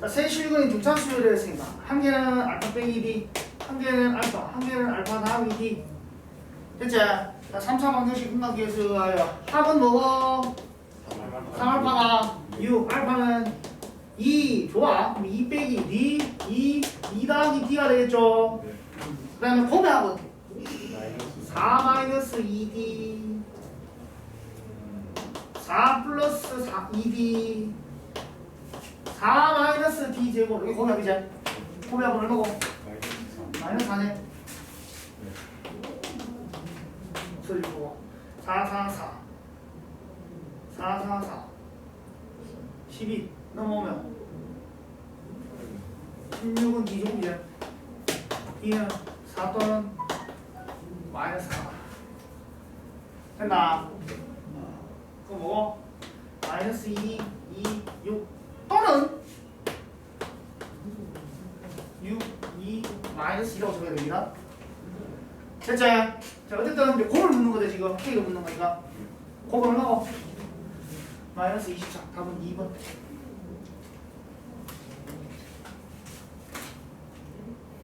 자, 세 실근이 등차수열을 했으니까 한 개는 알파 빼기 d, 한 개는 알파, 한 개는 알파 다음이 d. 됐지? 자, 3차 방정식 끝나기에서 하여 합은 뭐고? 3알파다 6, 알파는 2, 좋아. 그럼 2 빼기 d, 2, 2 더하기 d가 되겠죠? 그 다음에 곱해합은 4 마이너스 2d 4 플러스 4, 2d 4 마이너스 d 제곱 이게 곱해합이지? 곱해합은 얼마고? 마이너스 4네 소리 보고 4 4 4 4 4 4 12 넘어오면 16은 d 제곱이래 d는 4 또는 마이너스 4 됐나? 그거 뭐고? 마이너스 2, 2, 6 또는 6, 2, 마이너스 2라고 적어야 됩니다 됐지? 자 어쨌든 이제 곱을 묻는 거죠 지금 K를 묻는 거니까 곱을 얼마고? 마이너스 24 답은 2번